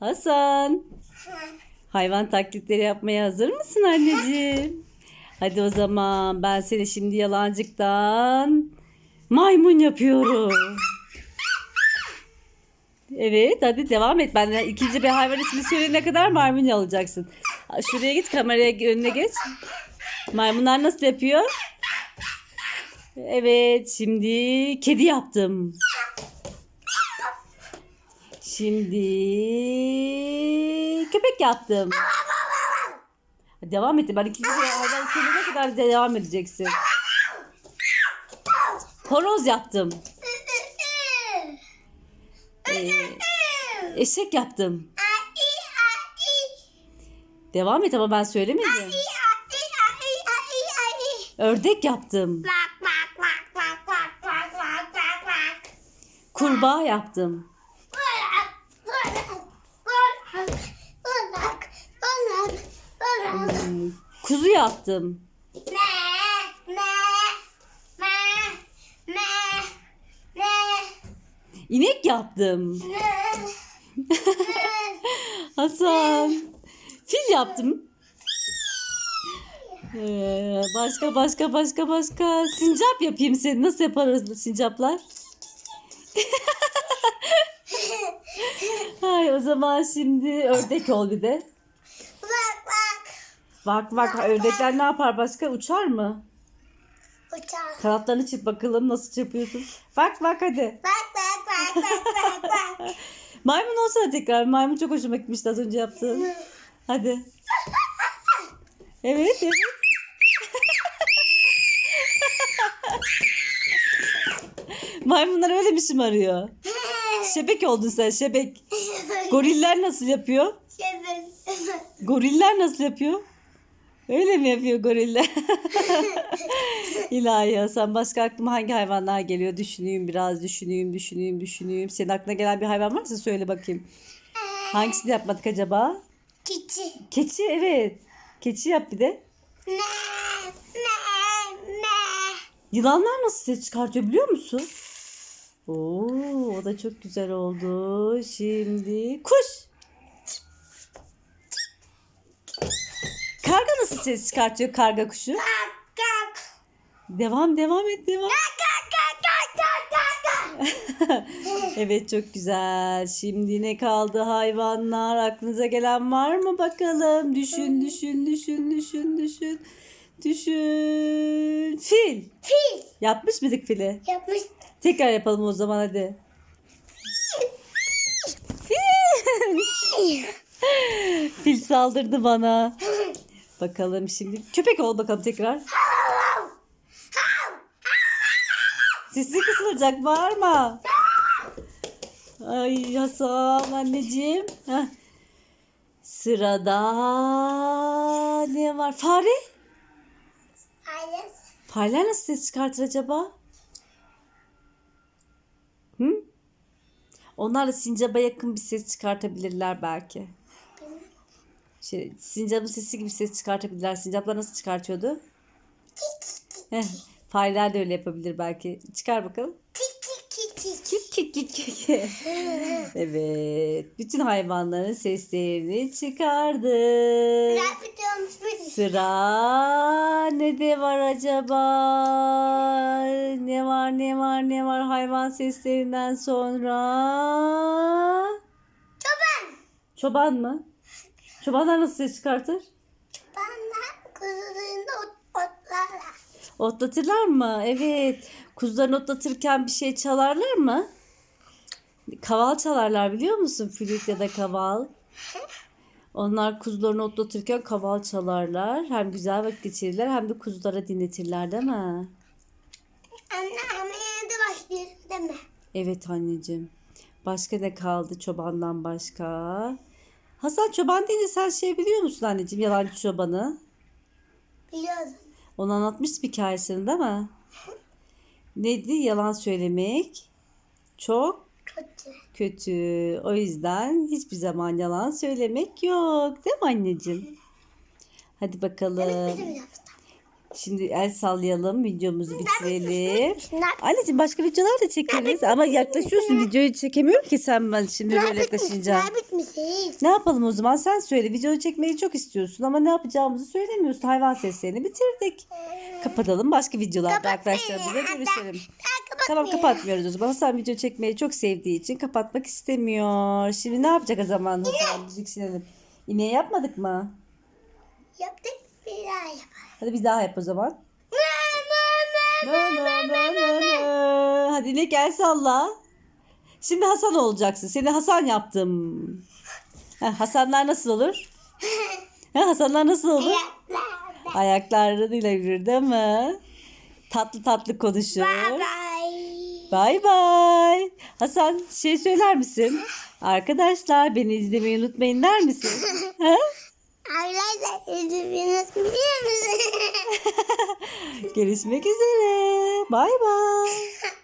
Hasan. Hayvan taklitleri yapmaya hazır mısın anneciğim? Hadi o zaman ben seni şimdi yalancıktan maymun yapıyorum. Evet hadi devam et. Benden ikinci bir hayvan ismi söyleyene kadar maymun alacaksın. Şuraya git kameraya önüne geç. Maymunlar nasıl yapıyor? Evet şimdi kedi yaptım. Şimdi köpek yaptım. Devam et. Ben ikinci hayvan söyleyene kadar devam edeceksin. Horoz yaptım. Ee, eşek yaptım. Devam et ama ben söylemedim. Ördek yaptım. Kurbağa yaptım. Yaptım. İnek yaptım. Hasan. Fil yaptım. Ee, başka başka başka başka. Sincap yapayım seni. Nasıl yaparız sincaplar? Hay o zaman şimdi ördek ol bir de. Bak bak ördekler ne yapar başka? Uçar mı? Uçak. Kanatlarını çırp bakalım nasıl çırpıyorsun. Bak bak hadi. Bak bak bak bak bak bak. Maymun olsana tekrar. Maymun çok hoşuma gitmişti az önce yaptığın. Hadi. Evet evet. Maymunlar öyle mi şımarıyor? Şebek oldun sen şebek. Goriller nasıl yapıyor? Seven. Goriller nasıl yapıyor? Öyle mi yapıyor goriller? İlahi Hasan başka aklıma hangi hayvanlar geliyor? Düşüneyim biraz düşüneyim düşüneyim düşüneyim. Senin aklına gelen bir hayvan varsa söyle bakayım. Hangisini yapmadık acaba? Keçi. Keçi evet. Keçi yap bir de. Ne ne ne. Yılanlar nasıl ses çıkartıyor biliyor musun? Oo, o da çok güzel oldu. Şimdi kuş. Karga nasıl ses çıkartıyor karga kuşu? Devam devam et devam. Evet çok güzel. Şimdi ne kaldı hayvanlar? Aklınıza gelen var mı bakalım? Düşün düşün düşün düşün düşün. Düşün. Fil. Fil. Yapmış mıydık fili? Yapmış. Tekrar yapalım o zaman hadi. Fil saldırdı bana. Bakalım şimdi. Köpek ol bakalım tekrar. Sesi kısılacak bağırma. Ay Hasan anneciğim. Heh. Sırada ne var? Fare? Hayır. Fareler nasıl ses çıkartır acaba? Hı? Onlar da sincaba yakın bir ses çıkartabilirler belki. Şey, sincapın sesi gibi ses çıkartabilirler. Sincaplar nasıl çıkartıyordu? Fareler de öyle yapabilir belki. Çıkar bakalım. Kik kik kik kik. evet. Bütün hayvanların seslerini bu? Sıra ne de var acaba? Ne var ne var ne var hayvan seslerinden sonra? Çoban. Çoban mı? Çobanlar nasıl ses çıkartır? Çobanlar kuzularında ot, otlarla. Otlatırlar mı? Evet. Kuzularını otlatırken bir şey çalarlar mı? Kaval çalarlar biliyor musun? Flüt ya da kaval. Onlar kuzularını otlatırken kaval çalarlar. Hem güzel vakit geçirirler hem de kuzulara dinletirler değil mi? Anne ama yine de değil mi? Evet anneciğim. Başka ne kaldı çobandan başka? Hasan çoban deyince sen şey biliyor musun anneciğim yalancı çobanı? Biliyorum. Onu anlatmıştım hikayesini değil mi? Neydi? Yalan söylemek çok Kötü. kötü. O yüzden hiçbir zaman yalan söylemek yok. Değil mi anneciğim? Hadi bakalım. Yaptık. Şimdi el sallayalım. Videomuzu bitirelim. Anneciğim başka videolar da çekeriz. Ama yaklaşıyorsun. Videoyu çekemiyorum ki sen ben şimdi böyle yaklaşınca. Ne yapalım o zaman sen söyle. Videoyu çekmeyi çok istiyorsun ama ne yapacağımızı söylemiyorsun. Hayvan seslerini bitirdik. Kapatalım. Başka videolarda arkadaşlarımızla görüşelim. Tamam kapatmıyoruz o zaman. Hasan video çekmeyi çok sevdiği için kapatmak istemiyor. Şimdi ne yapacak o zaman Hasan? Müzik sinelim. İneği yapmadık mı? Yaptık bir daha yapalım. Hadi bir daha yap o zaman. Hadi inek el salla. Şimdi Hasan olacaksın. Seni Hasan yaptım. Ha, Hasanlar nasıl olur? Ha, Hasanlar nasıl olur? Ayaklarıyla yürür değil mi? Tatlı tatlı konuşur. Bye. Bay bay. Hasan şey söyler misin? Arkadaşlar beni izlemeyi unutmayın der misin? Ha? Arkadaşlar üzülüyorsunuz biliyor musunuz? Görüşmek üzere. Bay bay.